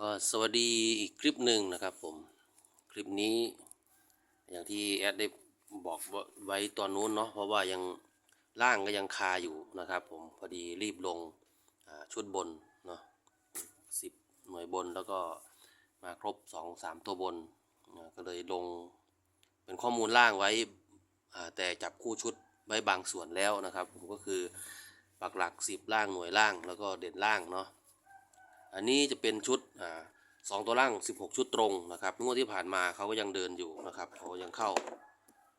ก็สวัสดีอีกคลิปหนึ่งนะครับผม คลิปนี้ อย่างที่แอดได้บอกไว้ตอนนู้นเนาะเพราะว่ายังล่างก็ยังคาอยู่นะครับผมพอดีรีบลงชุดบนเนาะสิบหน่วยบนแล้วก็มาครบสองสามตัวบนอ่าก็เลยลงเป็นข้อมูลล่างไว้แต่จับคู่ชุดไว้บางส่วนแล้วนะครับ ผมก็คือปักหลักสิบล่างหน่วยล่างแล้วก็เด่นล่างเนาะ อันนี้จะเป็นชุดอ่าสองตัวล่าง 16 ชุดตรงนะครับงวดที่ผ่านมาเขาก็ยังเดินอยู่นะครับเขายังเข้า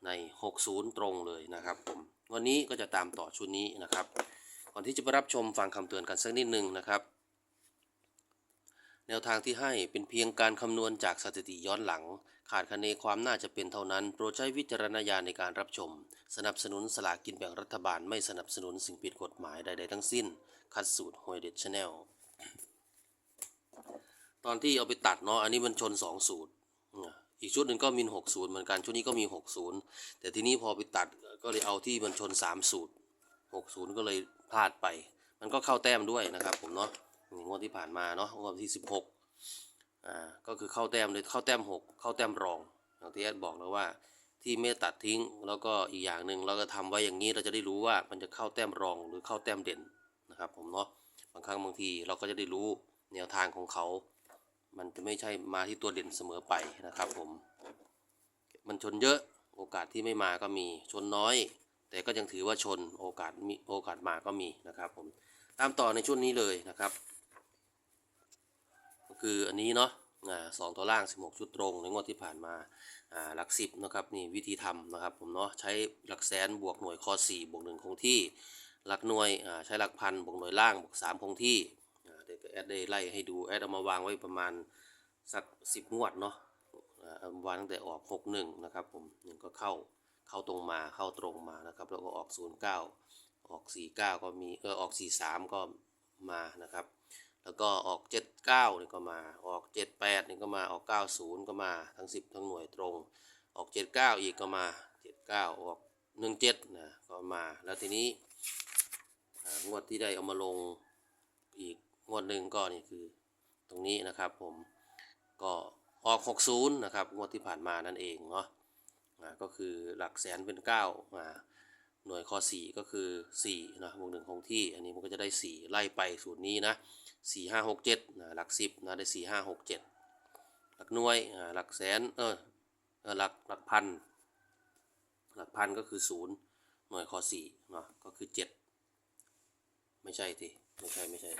ใน 60 ตรงเลยนะครับผมวันนี้ก็จะตามต่อชุดนี้นะครับ ก่อนที่จะไปรับชมฟังคำเตือนกันสักนิดหนึ่งนะครับ แนวทางที่ให้เป็นเพียงการคำนวณจากสถิติย้อนหลัง ขาดคะเนความน่าจะเป็นเท่านั้น โปรดใช้วิจารณญาณในการรับชม สนับสนุนสลากกินแบ่งรัฐบาล ไม่สนับสนุนสิ่งผิดกฎหมายใดๆทั้งสิ้น คัดสูตรหวยเด็ดชาแนล ตอนที่เอาไปตัดเนาะอันนี้มันชนสองสูตรอีกชุดหนึ่งก็มีหกศูนย์เหมือนกันชุดนี้ก็มีหกศูนย์แต่ทีนี้พอไปตัดก็เลยเอาที่มันชนสามสูตรหกศูนย์ก็เลยพลาดไป มันก็เข้าแต้มด้วยนะครับผมเนาะนี่งวดที่ผ่านมาเนาะงวดที่สิบหกอ่าก็คือเข้าแต้มเลยเข้าแต้มหกเข้าแต้มรองอย่างที่แอดบอกแล้วว่าที่ไม่ตัดทิ้งแล้วก็อีกอย่างหนึ่งเราก็ทำไว้อย่างนี้เราจะได้รู้ว่ามันจะเข้าแต้มรองหรือเข้าแต้มเด่นนะครับผมเนาะบางครั้งบางทีเราก็จะได้รู้แนวทางของเขา มันจะไม่ใช่มาที่ตัวเด่นเสมอไปนะครับผม มันชนเยอะโอกาสที่ไม่มาก็มีชนน้อย แต่ก็ยังถือว่าชนโอกาสมีโอกาสมาก็มีนะครับผมตามต่อในชุดนี้เลยนะครับ ก็คืออันนี้เนาะอ่าสองตัวล่าง 16 ชุดตรง ในงวดที่ผ่านมาอ่าหลักสิบนะครับนี่วิธีทำนะครับผมเนาะใช้หลักแสนบวกหน่วยคอ4บวก1คงที่ หลักหน่วยอ่าใช้หลักพันบวกหน่วยล่างบวก3คงที่ แอดได้ไล่ให้ดูแอดเอามาวางไว้ประมาณสัก10งวดเนาะเอามาวางตั้งแต่ออก61นะครับผมหนึ่งก็เข้าเข้าตรงมาเข้าตรงมานะครับ แล้วก็ออก09ออก49ก็มีเออออก43ก็มานะครับแล้วก็ออก 79นี่ก็มา ออก 78นี่ก็มา ออก 90 ก็มา ทั้ง 10 ทั้งหน่วยตรง ออก 79 อีกก็มา 79 ออก 17 นะ ก็มา แล้วทีนี้งวดที่ได้เอามาลงอีก งวดหนึ่งก็นี่คือตรงนี้นะครับผมก็ออก 60 นะครับ งวดที่ผ่านมานั่นเองเนาะอ่าก็คือหลักแสนเป็น9อ่าหน่วยข้อ4ก็คือ4นะบวกหนึ่งคงที่ อันนี้มันก็จะได้ 4 ไล่ไปสูตรนี้นะ4 5 6 7นะหลัก 10นะได้ 4 5 6 7 หลักหน่วยอ่าหลักแสนเออเออหลักหลักพันหลักพันก็คือ 0 หน่วยข้อ4เนาะก็คือ 7 ไม่ใช่ทีไม่ใช่ไม่ใช่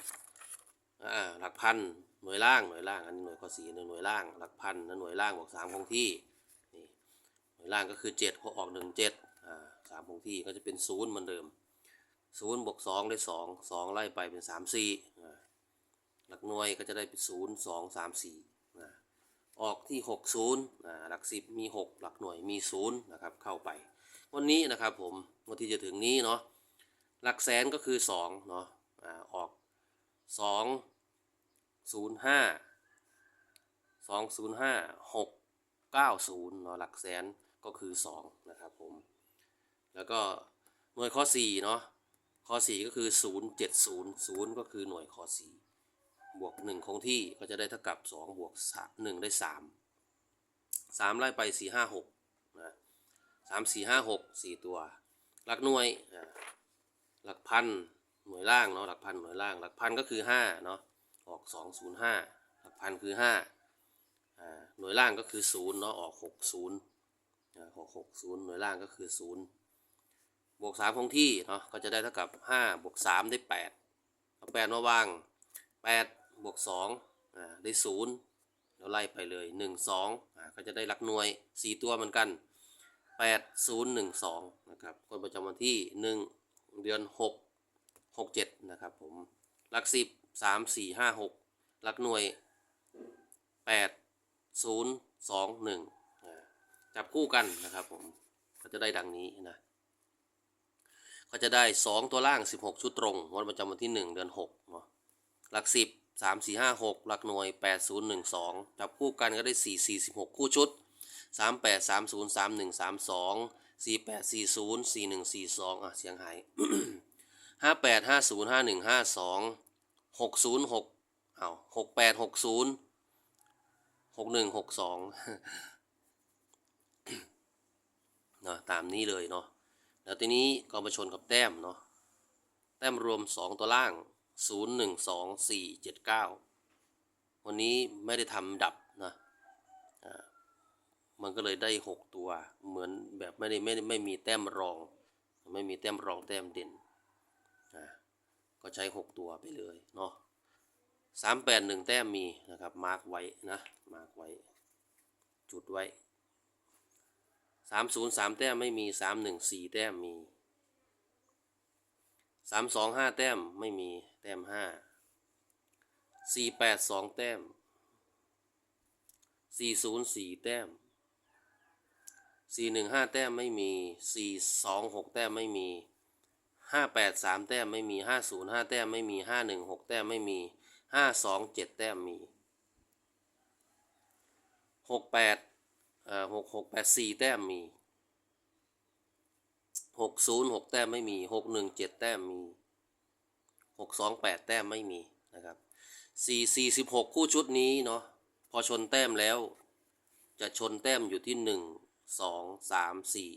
อ่าหลักพันหน่วยล่างหน่วยล่างอันนี้หน่วยข้อสี่หน่วยล่างหลักพันแล้วหน่วยล่างบอกสามคงที่นี่หน่วยล่างก็คือเจ็ดพอออกหนึ่งเจ็ดอ่าสามคงที่ก็จะเป็นศูนย์เหมือนเดิมศูนย์บวกสองได้สองสองไล่ไปเป็นสามสี่หลักหน่วยก็จะได้เป็นศูนย์สองสามสี่ออกที่หกศูนย์หลักสิบมีหกหลักหน่วยมีศูนย์นะครับ เข้าไป วันนี้นะครับผมวันที่จะถึงนี้เนาะหลักแสนก็คือสองเนาะอออกสอง ศูนย์ห้าสองศูนย์ห้าหกเก้าศูนย์เนาะหลักแสนก็คือสองนะครับผม แล้วก็หน่วยข้อสี่เนาะข้อสี่ก็คือศูนย์เจ็ดศูนย์ศูนย์ก็คือหน่วยข้อสี่บวกหนึ่งคงที่ก็จะได้เท่ากับสองบวกหนึ่งได้สามสามไล่ไปสี่ห้าหกนะสามสี่ห้าหกสี่ตัว หลักหน่วยหลักพันหน่วยล่างเนาะหลักพันหน่วยล่าง หลักพันก็คือห้าเนาะ ออกสองศูนย์ห้าหลักพันคือห้าอ่าหน่วยล่างก็คือศูนย์เนาะออกหกศูนย์อ่าออกหกศูนย์หน่วยล่างก็คือศูนย์บวกสามคงที่เนาะก็จะได้เท่ากับห้าบวกสามได้แปดเอาแปดมาวางแปดบวกสองอ่าได้ศูนย์เราไล่ไปเลยหนึ่งสองอ่าก็จะได้หลักหน่วยสี่ตัวเหมือนกันแปดศูนย์หนึ่งสองนะครับคนประจำวันที่หนึ่งเดือนหกหกเจ็ดนะครับผมหลักสิบ สามสี่ห้าหกหลักหน่วยแปดศูนย์สองหนึ่งจับคู่กันนะครับผมก็จะได้ดังนี้นะก็จะได้สองตัวล่างสิบหกชุดตรงวันประจำวันที่หนึ่งเดือนหกเนาะหลักสิบสามสี่ห้าหกหลักหน่วยแปดศูนย์หนึ่งสองจับคู่กันก็ได้สี่สี่สิบหกคู่ชุดสามแปดสามศูนย์สามหนึ่งสามสองสี่แปดสี่ศูนย์สี่หนึ่งสี่สองอะเสียงหายห้าแปด หกศูนย์หกเอาหกแปดหกศูนย์หกหนึ่งหกสองเนาะตามนี้เลยเนาะแล้วทีนี้ก็มาชนกับแต้มเนาะแต้มรวมสองตัวล่างศูนย์หนึ่งสองสี่เจ็ดเก้าวันนี้ไม่ได้ทำดับนะมันก็เลยได้หกตัว เหมือนแบบไม่ได้ไม่ได้ไม่มีแต้มรอง ไม่มีแต้มรองแต้มเด่น ก็ใช้หกตัวไปเลยเนาะสามแปดหนึ่งแต้มมีนะครับ มาร์กไว้นะ มาร์กไว้ จุดไว้สามศูนย์สามแต้มไม่มีสามหนึ่งสี่แต้มมีสามสองห้าแต้มไม่มีแต้มห้าสี่แปดสองแต้มสี่ศูนย์สี่แต้มสี่หนึ่งห้าแต้มไม่มีสี่สองหกแต้มไม่มี ห้าแปดสามแต้มไม่มีห้าศูนย์ห้าแต้มไม่มีห้าหนึ่งหกแต้มไม่มีห้าสองเจ็ดแต้มมีหกแปดอ่าหกหกแปดสี่แต้มมีหกศูนย์หกแต้มไม่มีหกหนึ่งเจ็ดแต้มมีหกสองแปดแต้มไม่มีนะครับสี่สี่สิบหกคู่ชุดนี้เนาะพอชนแต้มแล้ว จะชนแต้มอยู่ที่หนึ่งสองสามสี่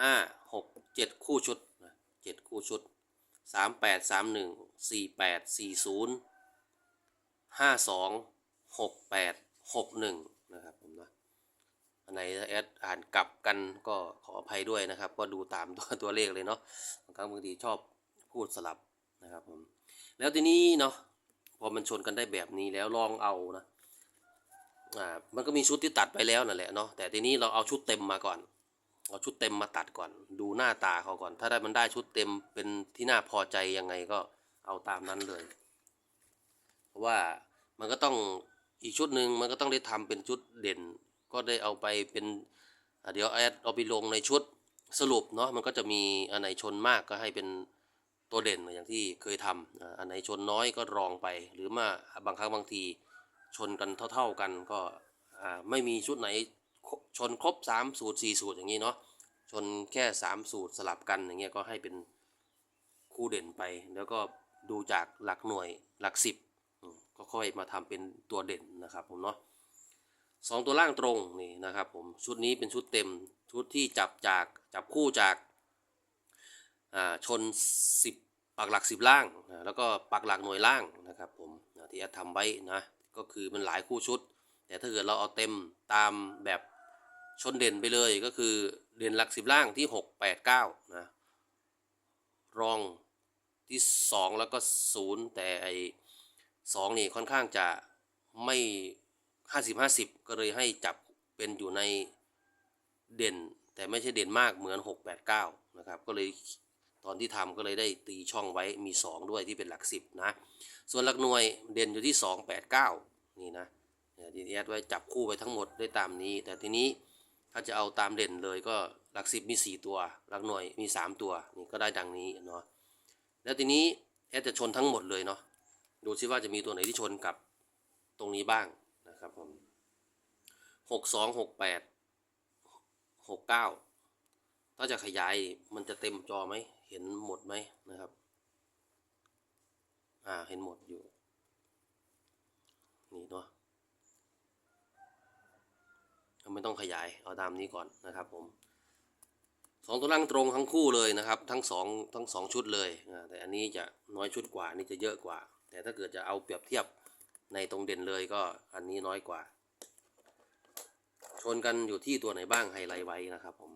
ห้าหก จ็ดคู่ชุดนะเจ็ดคู่ชุดสามแปดสามหนึ่งสี่แปดสี่ศูนย์ห้าสองหกแปดหกหนึ่งนะครับผมนะอันไหนแอดอ่านกลับกันก็ขออภัยด้วยนะครับ ก็ดูตามตัวตัวเลขเลยเนาะบางครั้งบางทีชอบพูดสลับนะครับผมแล้วทีนี้เนาะพอมันชนกันได้แบบนี้แล้วลองเอานะอ่ามันก็มีชุดที่ตัดไปแล้วนั่นแหละเนาะแต่ทีนี้เราเอาชุดเต็มมาก่อน เอาชุดเต็มมาตัดก่อน ดูหน้าตาเขาก่อน ถ้าได้มันได้ชุดเต็มเป็นที่น่าพอใจยังไงก็เอาตามนั้นเลย เพราะว่ามันก็ต้องอีกชุดหนึ่งมันก็ต้องได้ทำเป็นชุดเด่น ก็ได้เอาไปเป็นเดี๋ยวแอดเอาไปลงในชุดสรุปเนาะมันก็จะมีอันไหนชนมากก็ให้เป็นตัวเด่นอย่างที่เคยทำอันไหนชนน้อยก็รองไป หรือมาบางครั้งบางทีชนกันเท่า ๆกันก็ไม่มีชุดไหน ชนครบสามสูตรสี่สูตรอย่างนี้เนาะชนแค่สามสูตรสลับกันอย่างเงี้ยก็ให้เป็นคู่เด่นไป แล้วก็ดูจากหลักหน่วยหลักสิบก็ค่อยมาทำเป็นตัวเด่นนะครับผมเนาะสองตัวล่างตรงนี่นะครับผมชุดนี้เป็นชุดเต็มชุดที่จับจากจับคู่จากชน 10 ปักหลัก 10 ล่างนะแล้วก็ปักหลักหน่วยล่างนะครับผมที่แอดทำไว้นะก็คือมันหลายคู่ชุด แต่ถ้าเกิดเราเอาเต็มตามแบบ ชนเด่นไปเลยก็คือเด่นหลัก10ล่างที่6 8 9นะรองที่2แล้วก็0แต่ไอสองนี่ค่อนข้างจะไม่ห้าสิบห้าสิบก็เลยให้จับเป็นอยู่ในเด่น แต่ไม่ใช่เด่นมากเหมือนหกแปดเก้านะครับก็เลยตอนที่ทำก็เลยได้ตีช่องไว้มีสองด้วยที่เป็นหลักสิบนะ ส่วนหลักหน่วยเด่นอยู่ที่สองแปดเก้านี่นะเนี่ยที่แอดไว้จับคู่ไปทั้งหมดได้ตามนี้ แต่ทีนี้ ถ้าจะเอาตามเด่นเลยก็หลักสิบมีสี่ตัว หลักหน่วยมีสามตัวนี่ก็ได้ดังนี้เนาะแล้วทีนี้แอดจะชนทั้งหมดเลยเนาะดูซิว่าจะมีตัวไหนที่ชนกับตรงนี้บ้างนะครับผมหกสองหกแปดหกเก้าถ้าจะขยายมันจะเต็มจอไหมเห็นหมดไหมนะครับอ่าเห็นหมดอยู่นี่เนาะ ไม่ต้องขยายเอาตามนี้ก่อนนะครับผมสองตัวล่างตรงทั้งคู่เลยนะครับ ทั้งสองทั้งสองชุดเลยแต่อันนี้จะน้อยชุดกว่านี่จะเยอะกว่า แต่ถ้าเกิดจะเอาเปรียบเทียบในตรงเด่นเลยก็อันนี้น้อยกว่า ชนกันอยู่ที่ตัวไหนบ้างไฮไลท์ไว้นะครับผม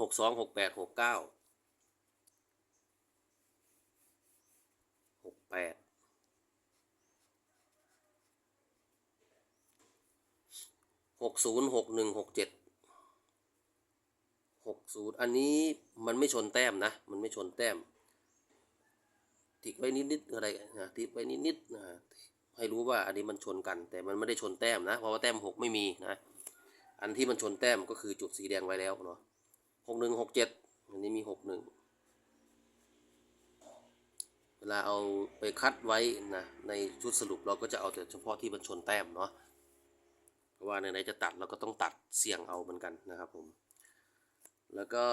หกสองหกแปดหกเก้าหกแปด หกศูนย์หกหนึ่งหกเจ็ดหกศูนย์อันนี้มันไม่ชนแต้มนะ มันไม่ชนแต้มติดไว้นิดๆอะไรนะติดไว้นิดๆนะให้รู้ว่าอันนี้มันชนกัน แต่มันไม่ได้ชนแต้มนะ เพราะว่าแต้มหกไม่มีนะ อันที่มันชนแต้มก็คือจุดสีแดงไว้แล้วเนาะหกหนึ่งหกเจ็ดอันนี้มีหกหนึ่งเวลาเอาไปคัดไว้นะในชุดสรุปเราก็จะเอาแต่เฉพาะที่มันชนแต้มเนาะเพราะ ว่าไหนๆจะตัดเราก็ต้องตัดเสี่ยงเอาเหมือนกันนะครับผม แล้วก็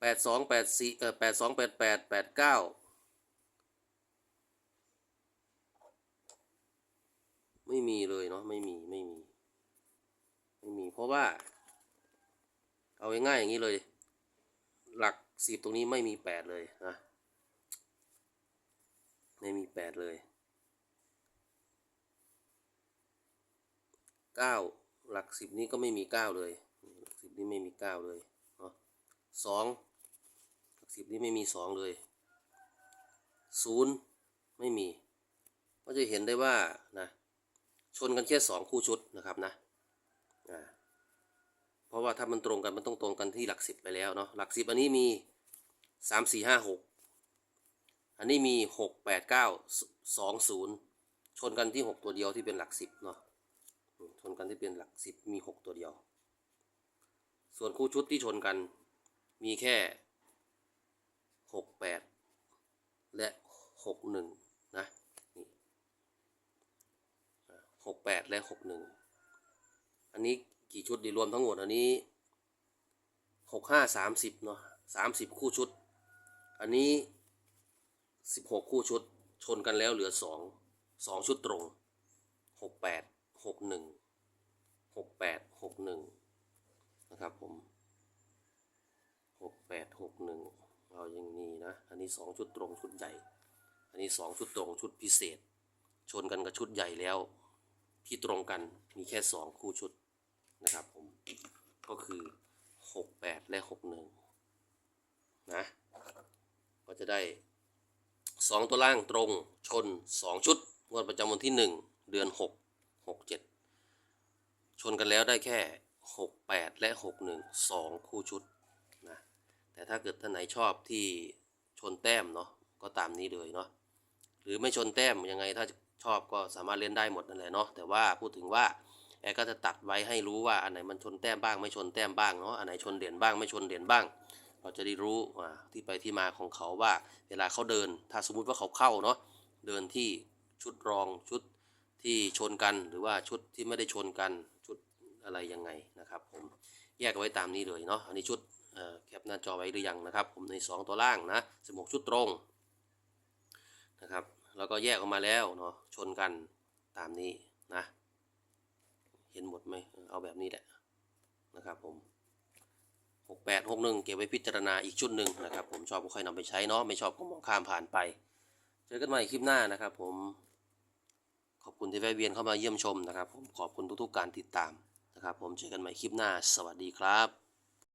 แปดสองแปดสี่เออแปดสองแปดแปดแปดเก้าไม่มีเลยเนาะไม่มีไม่มี ไม่มีเพราะว่า เอาง่ายๆอย่างนี้เลย หลักสิบตรงนี้ไม่มีแปดเลยนะ ไม่มีแปดเลย เก้าหลักสิบนี้ก็ไม่มีเก้าเลยหลักสิบนี้ไม่มีเก้าเลยเนาะสองหลักสิบนี้ไม่มีสองเลยศูนย์ไม่มี ก็จะเห็นได้ว่านะชนกันแค่สองคู่ชุดนะครับนะอ่าเพราะว่าถ้ามันตรงกันมันต้องตรงกันที่หลักสิบไปแล้วเนาะหลักสิบอันนี้มีสามสี่ห้าหกอันนี้มีหกแปดเก้าสองศูนย์ชนกันที่หกตัวเดียวที่เป็นหลักสิบเนาะ นกันที่เป็นหลักสิบมีหกตัวเดียว ส่วนคู่ชุดที่ชนกันมีแค่หกแปดและหกหนึ่งนะนี่หกแปดและหกหนึ่งอันนี้กี่ชุดดีรวมทั้งหมดอันนี้หกห้าสามสิบเนาะสามสิบคู่ชุด อันนี้สิบหกคู่ชุดชนกันแล้วเหลือสองสองชุดตรงหกแปดหกหนึ่ง หกแปดหกหนึ่งนะครับผมหกแปดหกหนึ่งเอาอย่างนี้นะ อันนี้สองชุดตรงชุดใหญ่ อันนี้สองชุดตรงชุดพิเศษ ชนกันกับชุดใหญ่แล้ว ที่ตรงกันมีแค่สองคู่ชุดนะครับผม ก็คือหกแปดและหกหนึ่งนะ ก็จะได้สองตัวล่างตรงชนสองชุดงวดประจำวันที่หนึ่งเดือนหกหกเจ็ด ชนกันแล้วได้แค่หกแปดและหกหนึ่งสองคู่ชุดนะแต่ถ้าเกิดท่านไหนชอบที่ชนแต้มเนาะก็ตามนี้เลยเนาะหรือไม่ชนแต้มยังไงถ้าชอบก็สามารถเล่นได้หมดนั่นแหละเนาะแต่ว่าพูดถึงว่าแอร์ก็จะตัดไว้ให้รู้ว่าอันไหนมันชนแต้มบ้างไม่ชนแต้มบ้างเนาะอันไหนชนเด่นบ้างไม่ชนเด่นบ้าง เราจะได้รู้ที่ไปที่มาของเขาว่า เวลาเขาเดิน ถ้าสมมุติว่าเขาเข้าเนาะเดินที่ชุดรองชุด ที่ชนกันหรือว่าชุดที่ไม่ได้ชนกันชุดอะไรยังไงนะครับผมแยกไว้ตามนี้เลยเนาะอันนี้ชุดแคปหน้าจอไว้หรือยังนะครับ ผมใน 2 ตัวล่างนะ16 ชุดตรงนะครับแล้วก็แยกออกมาแล้วเนาะชนกันตามนี้นะเห็นหมดไหมเอาแบบนี้แหละนะครับผมหกแปดหกหนึ่งเก็บไว้พิจารณาอีกชุดหนึ่งนะครับ ผมชอบก็ค่อยนำไปใช้เนาะไม่ชอบก็มองข้ามผ่านไป เจอกันใหม่คลิปหน้านะครับผม ขอบคุณที่แวะเวียนเข้ามาเยี่ยมชมนะครับ ผมขอบคุณทุกๆการติดตามนะครับ ผมเจอกันใหม่คลิปหน้า สวัสดีครับ